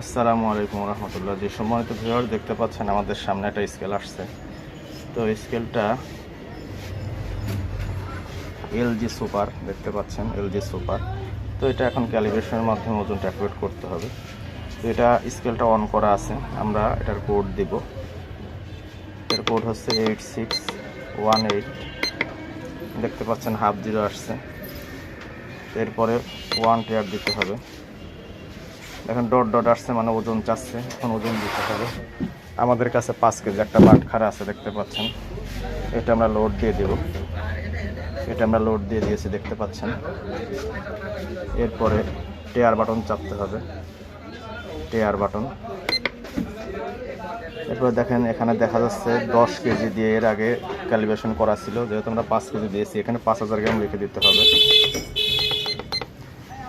আসসালামু আলাইকুম রহমতুল্লাহ। যে সম্মানিত ভিউয়ার দেখতে পাচ্ছেন, আমাদের সামনে একটা স্কেল আসছে। তো স্কেলটা এলজি সুপার দেখতে পাচ্ছেন, এলজি সুপার। তো এটা এখন ক্যালিব্রেশনের মাধ্যমে ওজনটা অ্যাকুরেট করতে হবে। তো এটা স্কেলটা অন করা আছে, আমরা এটার কোড দিব। এর কোড হচ্ছে এইট সিক্স ওয়ান এইট। দেখতে পাচ্ছেন হাফ জিরো আসছে। এরপরে ওয়ান টেয়ার দিতে হবে। এখন ডট ডট আসছে মানে ওজন চাচ্ছে, এখন ওজন দিতে হবে। আমাদের কাছে পাঁচ কেজি একটা বাটখারা আছে, দেখতে পাচ্ছেন। এটা আমরা লোড দিয়ে দেব। এটা আমরা লোড দিয়ে দিয়েছি, দেখতে পাচ্ছেন। এরপরে টেয়ার বাটন চাপতে হবে। টেয়ার বাটন। এরপরে দেখেন, এখানে দেখা যাচ্ছে দশ কেজি দিয়ে এর আগে ক্যালিব্রেশন করা ছিল। যেহেতু আমরা পাঁচ কেজি দিয়েছি, এখানে পাঁচ হাজার গ্রাম লিখে দিতে হবে।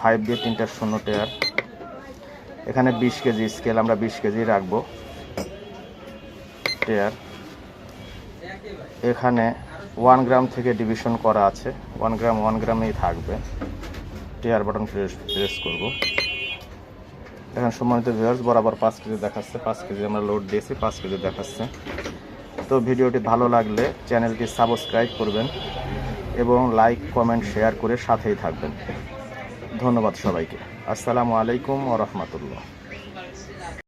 ফাইভ দিয়ে তিনটার শূন্য টেয়ার। এখানে বিশ কেজি স্কেল আমরা বিশ কেজি রাখব। টেয়ার এখানে ওয়ান গ্রাম থেকে ডিভিশন করা আছে। ওয়ান গ্রাম ওয়ান গ্রামেই থাকবে। টেয়ার বাটন প্রেস প্রেস করব। এখন সম্মানিত ভিউয়ার্স বরাবর পাঁচ কেজি দেখাচ্ছে। পাঁচ কেজি আমরা লোড দিয়েছি, পাঁচ কেজি দেখাচ্ছে। তো ভিডিওটি ভালো লাগলে চ্যানেলটি সাবস্ক্রাইব করবেন এবং লাইক কমেন্ট শেয়ার করে সাথেই থাকবেন। ধন্যবাদ সবাইকে। আসসালামু আলাইকুম ও রহমতুল্লাহ।